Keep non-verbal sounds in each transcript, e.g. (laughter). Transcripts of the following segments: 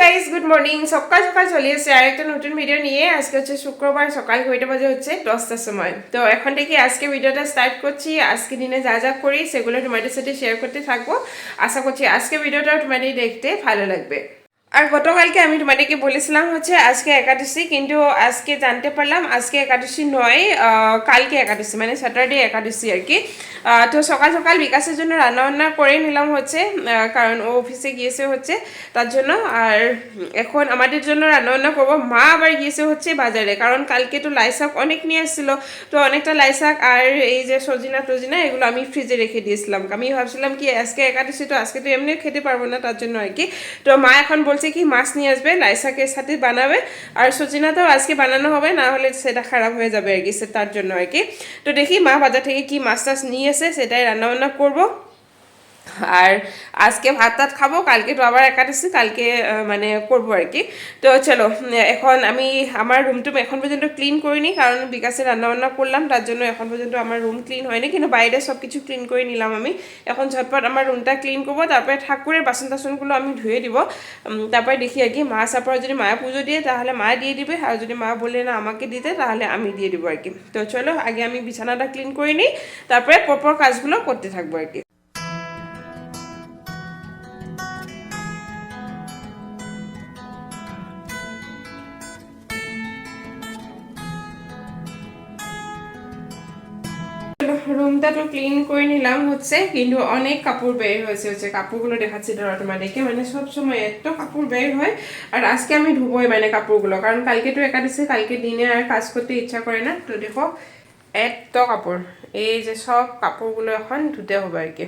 Guys good morning সকাল সকাল চলে এসেছে আর একটা নতুন ভিডিও নিয়ে। আজকে হচ্ছে শুক্রবার, সকাল কয়টা বাজে হচ্ছে? দশটার সময়। তো এখন থেকে আজকে ভিডিওটা স্টার্ট করছি। আজকে দিনে যা যা করি, সেগুলো তোমাদের সাথে শেয়ার করতে থাকব। আশা করছি আজকে ভিডিওটা তোমাদের দেখতে ভালো লাগবে। আর গতকালকে আমি তোমাদেরকে বলেছিলাম হচ্ছে আজকে একাদশী, কিন্তু আজকে জানতে পারলাম আজকে একাদশী নয় কালকে একাদশী মানে স্যাটারডে একাদশী আর কি। তো সকাল সকাল বিকাশের জন্য রান্না বান্না করে নিলাম হচ্ছে কারণ ও অফিসে গিয়েছে হচ্ছে, তার জন্য। আর এখন আমাদের জন্য রান্না বান্না করব। মা আবার গিয়েছে হচ্ছে বাজারে, কারণ কালকে তো লাই শাক অনেক নিয়ে এসেছিল তো অনেকটা লাই শাক আর এই যে সজিনা টজিনা, এগুলো আমি ফ্রিজে রেখে দিয়েছিলাম। আমি ভাবছিলাম কি আজকে একাদশী, তো আজকে তো এমনি খেতে পারব না, তার জন্য আর কি। তো মা এখন বলছে কি, মাছ নিয়ে আসবে লাইসাকে সাথে বানাবে। আর সজিনাটাও আজকে বানানো হবে, না হলে সেটা খারাপ হয়ে যাবে আর কি, সে তার জন্য আর কি। তো দেখি মা বাজার থেকে কি মাছ টাছ নিয়ে এসে সেটাই রান্নাবান্না করব। আর আজকে ভাত টাত খাব, কালকে তো আবার একাদশী, কালকে মানে করব আর কি। তো চলো, এখন আমি আমার রুম টুম এখন পর্যন্ত ক্লিন করিনি, কারণ বিকাশে রান্নাবান্না করলাম, তার জন্য এখন পর্যন্ত আমার রুম ক্লিন হয়নি, কিন্তু বাইরে সব কিছু ক্লিন করে নিলাম আমি। এখন ঝটপট আমার রুমটা ক্লিন করব, তারপরে ঠাকুরের বাসন টাসনগুলো আমি ধুয়ে দিব। তারপরে দেখি আর কি, মা সাপড় যদি মায়া পুজো দিয়ে, তাহলে মা দিয়ে দিবে, আর যদি মা বলে না আমাকে দিতে, তাহলে আমি দিয়ে দিব আর কি। তো চলো, আগে আমি বিছানাটা ক্লিন করে নিই, তারপরে পরপর কাজগুলো করতে থাকব আর কি। রুমটা তো ক্লিন করে নিলাম হচ্ছে, কিন্তু অনেক কাপড় বের হয়েছে, হচ্ছে কাপড়গুলো দেখাচ্ছি ধরো তোমাদেরকে মানে সব সময় এত কাপড় বের হয়, আর আজকে আমি ধুবোই মানে কাপড়গুলো, কারণ কালকে তো একাদশী, কালকে দিনে আর কাজ করতে ইচ্ছা করে না, তো দেখো এত কাপড়, এই যে সব কাপড়গুলো এখন ধুতে হবে আর কি।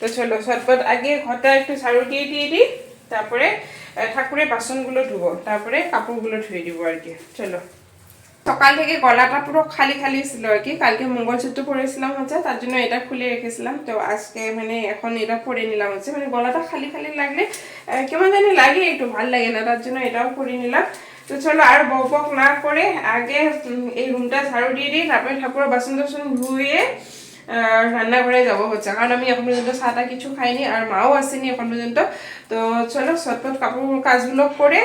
তো চলো সটপট আগে ঘরটা একটু ঝাড়ু দিয়ে দিয়ে দিই, তারপরে ঠাকুরের বাসনগুলো ধুবো, তারপরে কাপড়গুলো ধুয়ে দিব আর কি, চলো। সকাল থেকে গলাটা পুরো খালি খালি ছিল আর কি। কালকে মঙ্গলসূত্র পরেছিলাম হচ্ছে, তার জন্য এটা খুলে রেখেছিলাম। তো আজকে মানে এখন এটা পরে নিলাম হচ্ছে। মানে গলাটা খালি খালি লাগলে কেমন জানি লাগে একটু, ভালো লাগে না, তার জন্য এটাও পরে নিলাম। তো চলো আর বক না করে আগে এই রুমটা ঝাড়ু দিয়ে দিই, তারপরে ঠাকুরের বাসন টাসন ধুয়ে রান্নাঘরে যাব হচ্ছে। কারণ আমি এখন পর্যন্ত সাদা কিছু খাইনি আর মাও আসেনি এখন পর্যন্ত। তো চলো সটপট কাপড় কাজগুলো করে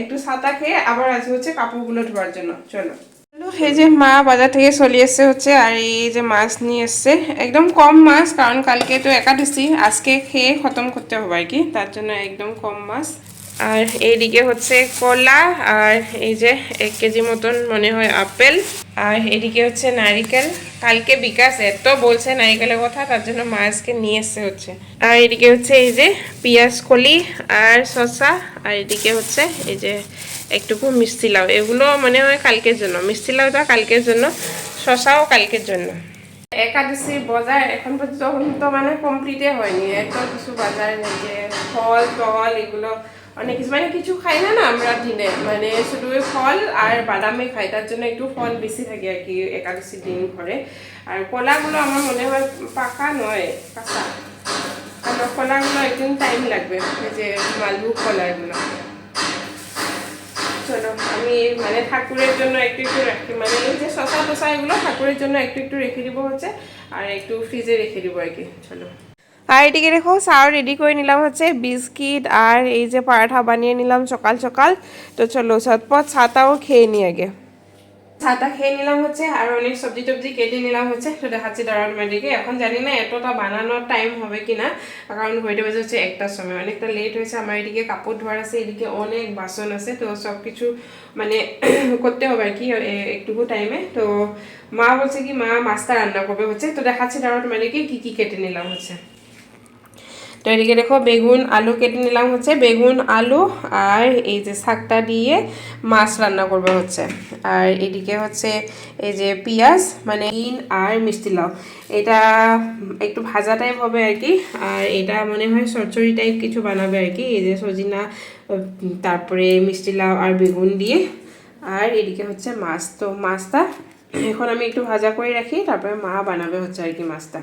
একটু সাদা খেয়ে আবার আসবে হচ্ছে কাপড়গুলো ধোয়ার জন্য। চলো। চলো, এই যে মা বাজার থেকে চলে এসছে হচ্ছে আর এই যে মাছ নিয়ে এসছে। একদম কম মাছ কারণ কালকে তো একাদশী আজকে খেয়ে খতম করতে হবে আর কি। তার জন্য একদম কম মাছ। আর এইদিকে হচ্ছে কলা আর এই যে এক কেজি মতন মনে হয় আপেল। আর এদিকে হচ্ছে নারিকেল। কালকে বিকাশ এত বলছে নারিকেলের কথা, তার জন্য মা আজকে নিয়ে এসছে হচ্ছে। আর এদিকে হচ্ছে এই যে পিঁয়াজ কলি আর শসা, আর এদিকে হচ্ছে এই যে একটুকু মিষ্টি লাউ। এগুলো মনে হয় কালকের জন্য। মিষ্টি লাউটা কালকের জন্য, শসাও কালকের জন্য। একাদশীর বাজার এখন পর্যন্ত মানে কমপ্লিটে হয়নি। এত কিছু বাজার যে ফল, টল, এগুলো অনেক মানে কিছু খাই না না আমরা দিনে মানে শুধু ফল আর বাদামে খাই, তার জন্য একটু ফল বেশি থাকে আর কি একাদশী দিন ঘরে। আর কলাগুলো আমার মনে হয় পাকা নয় কাঁচা আর কলাগুলো একদিন টাইম লাগবে যে মালভোগ কলাগুলো। চলো, আমি মানে ঠাকুরের জন্য একটু একটু রাখি মানে এই যে শশা টশা এগুলো ঠাকুরের জন্য একটু একটু রেখে দিব হচ্ছে, আর একটু ফ্রিজে রেখে দিব আর কি, চলো। আর এদিকে দেখো চাও রেডি করে নিলাম হচ্ছে বিস্কিট আর এই যে পরাঠা বানিয়ে নিলাম সকাল সকাল। তো চলো, ঝটপট ছাতাও খেয়ে নি আগে। ছাতা খেয়ে নিলাম হচ্ছে, আর অনেক সবজি টবজি কেটে নিলাম হচ্ছে। তো দেখাচ্ছি দাঁড়ান মেডিকে এখন জানি না এতটা বানানোর টাইম হবে কিনা, কারণ ঘড়িটা বাজে হচ্ছে একটার সময়। অনেকটা লেট হয়েছে, আমার এদিকে কাপড় ধোয়ার আছে, এদিকে অনেক বাসন আছে। তো সব কিছু মানে (coughs) করতে হবে আর কি একটুকু টাইমে তো মা বলছে কি, মা মাছটা রান্না করবে হচ্ছে। তো দেখাচ্ছি দাঁড়ান মেডিকে কি কি কেটে নিলাম হচ্ছে। তো এদিকে দেখো বেগুন, আলু কেটে নিলাম হচ্ছে বেগুন, আলু আর এই যে শাকটা দিয়ে মাছ রান্না করবে হচ্ছে। আর এদিকে হচ্ছে এই যে পেঁয়াজ মানে ইন আর মিষ্টি লাউ। এটা একটু ভাজা টাইপ হবে আর কি আর এটা মনে হয় চচ্চড়ি টাইপ কিছু বানাবে আর কি এই যে সজিনা, তারপরে মিষ্টি লাউ আর বেগুন দিয়ে। আর এদিকে হচ্ছে মাছ। তো মাছটা এখন আমি একটু ভাজা করে রাখি, তারপরে মা বানাবে হচ্ছে আর কি মাছটা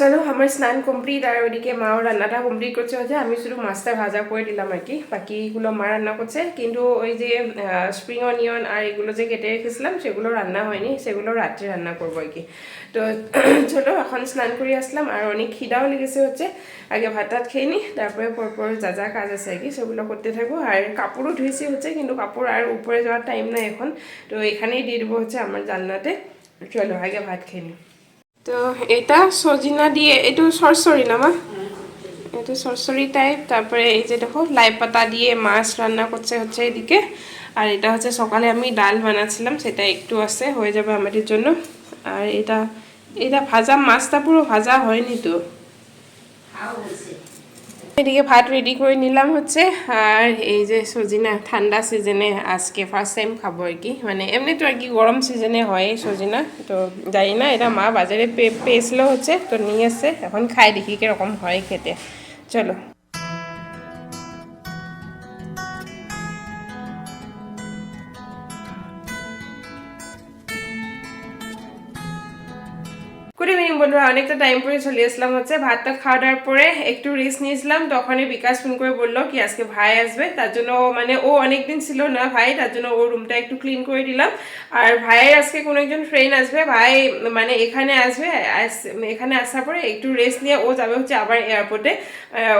চলো আমার স্নান কমপ্লিট আর ওইদিকে মাও রান্নাটা কমপ্লিট করছে হচ্ছে আমি শুধু মাছটা ভাজা করে দিলাম আর কি। বাকিগুলো মা রান্না করছে কিন্তু ওই যে স্প্রিং অনিয়ন আর এগুলো যে কেটে রেখেছিলাম সেগুলো রান্না হয়নি সেগুলো রাত্রে রান্না করব আর কি। তো, (clears throat) চলো এখন স্নান করে আসলাম আর অনেক খিদাও লেগেছে হচ্ছে আগে ভাত টাত খেয়ে নিই তারপরে পরপর যা যা কাজ আছে আর কি সেগুলো করতে থাকব আর কাপড়ও ধুয়েছি হচ্ছে কিন্তু কাপড় আর উপরে যাওয়ার টাইম নাই এখন। তো এখানেই দিয়ে দেবো হচ্ছে আমার জানলাতে চলো, আগে ভাত খেয়ে নিই তো এটা সজিনা দিয়ে এটু সরসরি না মা? এটু সরসরি টাইপ তারপরে এই যে দেখো, লাই পাতা দিয়ে মাছ রান্না করছে হচ্ছে এদিকে। আর এটা হচ্ছে সকালে আমি ডাল বানাচ্ছিলাম সেটা একটু আছে, হয়ে যাবে আমাদের জন্য। আর এটা এটা ভাজা, মাছটা পুরো ভাজা হয়নি তো। এদিকে ভাত রেডি করে নিলাম হচ্ছে। আর এই যে সজিনা, ঠান্ডা সিজনে আজকে ফার্স্ট টাইম খাব আর কি। মানে এমনি তো আর কি গরম সিজনে হয় সজিনা, তো জানি না, এটা মা বাজারে পেয়েছিল হচ্ছে, তো নিয়ে এসছে। এখন খাই দেখি কীরকম হয় খেতে। চলো। গুড ইভিনিং বন্ধুরা। অনেকটা টাইম পরে চলে আসলাম হচ্ছে ভাতটা খাওয়া দাওয়ার পরে একটু রেস্ট নিয়েছিলাম। তখনই বিকাশ ফোন করে বলল কি, আজকে ভাই আসবে। তার জন্য ও মানে ও অনেকদিন ছিল না ভাই, তার জন্য ওর রুমটা একটু ক্লিন করে দিলাম আর ভাইয়ের আজকে কোনো একজন ফ্রেন্ড আসবে, ভাই মানে এখানে আসবে, আস- এখানে আসার পরে একটু রেস্ট নিয়ে ও যাবে হচ্ছে আবার এয়ারপোর্টে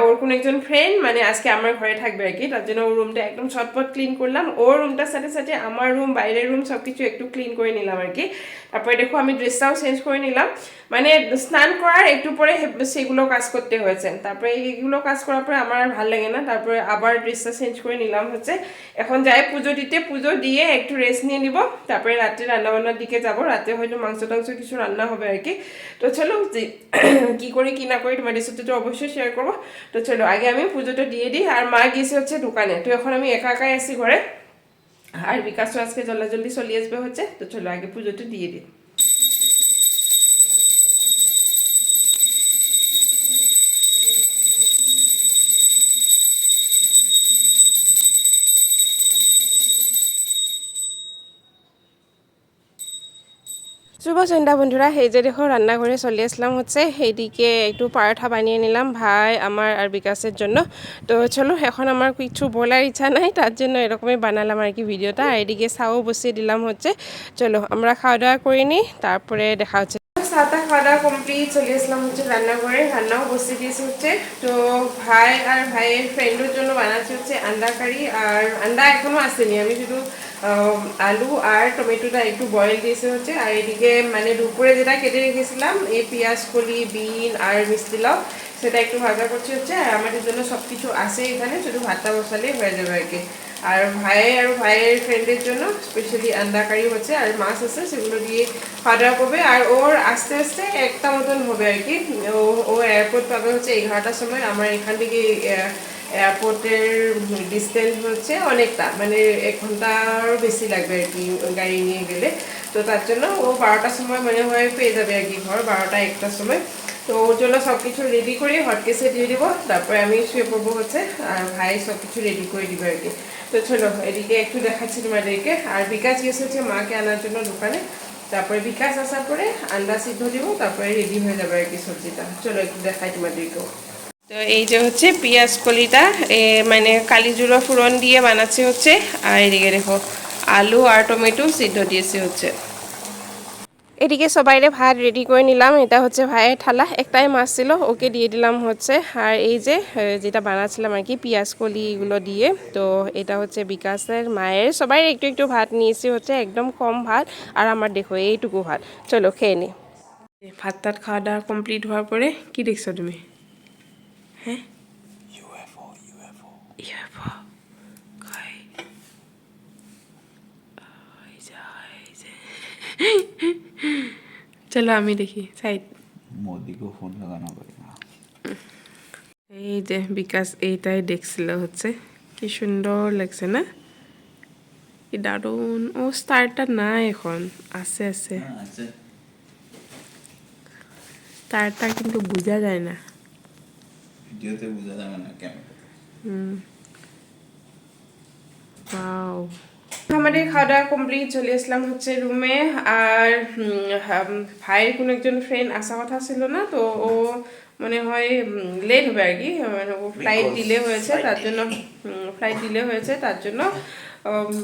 ওর কোনো একজন ফ্রেন্ড মানে আজকে আমার ঘরে থাকবে আর কি। তার জন্য ওর রুমটা একদম ছটপট ক্লিন করলাম। ওর রুমটার সাথে সাথে আমার রুম বাইরের রুম সব কিছু একটু ক্লিন করে নিলাম আর কি। তারপরে দেখো আমি ড্রেসটাও চেঞ্জ করে নিলাম। মানে স্নান করার একটু পরে সেগুলো কাজ করতে হয়েছে। তারপরে এইগুলো কাজ করার পরে আমার আর ভালো লাগে না। তারপরে আবার ড্রেসটা চেঞ্জ করে নিলাম হচ্ছে। এখন যাই পুজো দিতে, পুজো দিয়ে একটু রেস্ট নিয়ে নিব। তারপরে রাত্রে রান্নাবান্নার দিকে যাব। রাতে হয়তো মাংস টাংস কিছু রান্না হবে আর কি। তো চলো (clears throat) কি করি, কি না করি তোমাদের সাথে তো অবশ্যই শেয়ার করব। তো চলো, আগে আমি পুজোটা দিয়ে দিই। আর মা গিয়েছে হচ্ছে দোকানে। তো এখন আমি একা একাই আছি ঘরে। আর বিকাশ আজকে জল্লা জলদি চলে আসবে হচ্ছে। তো চলো, আগে পুজোটা দিয়ে দিই। শুভ সন্ধ্যা বন্ধুরা, এই যে দেখো রান্নাঘরে চলে আসলাম হচ্ছে এইদিকে একটু পারাঠা বানিয়ে নিলাম ভাই, আমার আর বিকাশের জন্য। তো চলো, এখন আমার কিছু বলার ইচ্ছা নাই, তার জন্য এরকমই বানালাম আর কি ভিডিওটা। আর এদিকে চাও বসিয়ে দিলাম হচ্ছে, চলো আমরা খাওয়া দাওয়া করে নিই, তারপরে দেখা হচ্ছে। চা টা খাওয়া দাওয়া কমপ্লিট চলে আসলাম হচ্ছে রান্নাঘরে, রান্নাও বসিয়ে দিয়েছে হচ্ছে। তো ভাই আর ভাইয়ের ফ্রেন্ডের জন্য বানাচ্ছে হচ্ছে আন্ডা কারি, আর আন্ডা এখনও আসেনি, আমি শুধু আলু আর টমেটোটা একটু বয়েল দিয়েছে হচ্ছে। আর এদিকে মানে দুপুরে যেটা কেটে রেখেছিলাম এই পেঁয়াজ, কলি, বিন আর মিষ্টি লাউ, সেটা একটু ভাজা করছে হচ্ছে। আর আমাদের জন্য সব কিছু আছে এখানে, শুধু ভাতটা বসালেই হয়ে যাবে আর কি। আর ভাই আর ভাইয়ের ফ্রেন্ডের জন্য স্পেশালি আন্ডা কারি হচ্ছে, আর মাছ আছে, সেগুলো দিয়ে খাওয়া করবে। আর ওর আস্তে আস্তে একটা মতন হবে আর কি। ও ও এয়ারপোর্ট পাবে হচ্ছে এগারোটার সময়। আমার এখান থেকে এয়ারপোর্টের ডিস্টেন্স হচ্ছে অনেকটা মানে এক ঘণ্টার বেশি লাগবে আর কি গাড়ি নিয়ে গেলে। তো তার জন্য ও বারোটার সময় মনে হয় পেয়ে যাবে আর কি ঘর, বারোটা একটার সময়। তো ওর জন্য সব কিছু রেডি করে হটকেসে দিয়ে দিব, তারপরে আমি শুয়ে পড়ব হচ্ছে, আর ভাই সব কিছু রেডি করে দিবে আর কি। তো চলো, এদিকে একটু দেখাচ্ছি তোমাদেরকে। আর বিকাশ গেছে হচ্ছে মাকে আনার জন্য দোকানে। তারপরে বিকাশ আসার পরে আন্ডা সিদ্ধ দিব, তারপরে রেডি হয়ে যাবে আর কি সবজিটা। চলো একটু দেখাই তোমাদেরকেও। তো এই যে হচ্ছে পেঁয়াজ কলিটা মানে কালিজুড়ো ফুরন দিয়ে বানাচ্ছে হচ্ছে, আর এদিকে দেখো আলু আর টমেটো সিদ্ধ দিয়েছে হচ্ছে। এদিকে সবাইরে ভাত রেডি করে নিলাম, এটা হচ্ছে ভাইয়ের থালা, একটাই মাছ ছিল, ওকে দিয়ে দিলাম হচ্ছে। আর এই যে যেটা বানাচ্ছিলাম আর কি, পেঁয়াজ কলি এগুলো দিয়ে, তো এটা হচ্ছে বিকাশের মায়ের সবাই একটু একটু ভাত নিয়েছি হচ্ছে, একদম কম ভাত, আর আমার দেখো এইটুকু ভাত। চলো খেয়ে নি। ভাত টাত খাওয়া দাওয়া কমপ্লিট হওয়ার পরে কি দেখছ তুমি? হ্যাঁ চলো আমি দেখি সাইড মোদিকে ফোন লাগানো পারি এই যে বিকাশ এইটাই দেখছিল হচ্ছে। কি সুন্দর লাগছে না? কি দারুণ। ও স্টারটা নাই এখন। আছে আছে। স্টারটা কিন্তু বোঝা যায় না। ভিডিওতে বোঝা যাবে না ওয়াও আমাদের খাওয়া দাওয়া কমপ্লিট চলে আসলাম হচ্ছে রুমে আর ভাইয়ের কোনো একজন ফ্রেন্ড আসা কথা ছিল না তো ও মনে হয় লেট হবে আর কি মানে ও ফ্লাইট ডিলে হয়েছে তার জন্য ফ্লাইট ডিলে হয়েছে তার জন্য।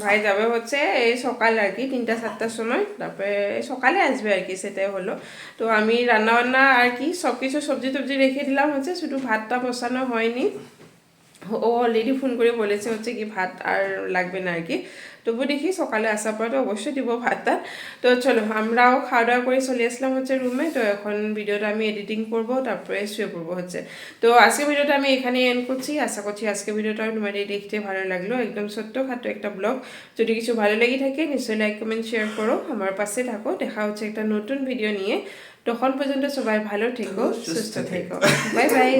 ভাই যাবে হচ্ছে এই সকাল আর কি, তিনটা, সাতটার সময়। তারপরে সকালে আসবে আর কি, সেটাই হলো। তো আমি রান্নাবান্না আর কি সব কিছু সবজি টবজি রেখে দিলাম হচ্ছে, শুধু ভাতটা বসানো হয়নি। ও অলরেডি ফোন করে বলেছে হচ্ছে কি, ভাত আর লাগবে না আর কি। তবু দেখি সকালে আসার পর তো অবশ্যই দিব ভাতটা তো চলো আমরাও খাওয়া দাওয়া করে চলে আসলাম হচ্ছে রুমে তো এখন ভিডিওটা আমি এডিটিং করব তারপরে শুয়ে পড়ব হচ্ছে। তো আজকে ভিডিওটা আমি এখানে এন্ড করছি। আশা করছি আজকে ভিডিওটা তোমাদের দেখতে ভালো লাগল। একদম সত্য খাটো একটা ব্লগ যদি কিছু ভালো লেগে থাকে নিশ্চয়ই লাইক কমেন্ট শেয়ার করো। আমার পাশে থাকো। দেখা হচ্ছে একটা নতুন ভিডিও নিয়ে। তখন পর্যন্ত সবাই ভালো থেকো সুস্থ থেকো। Bye bye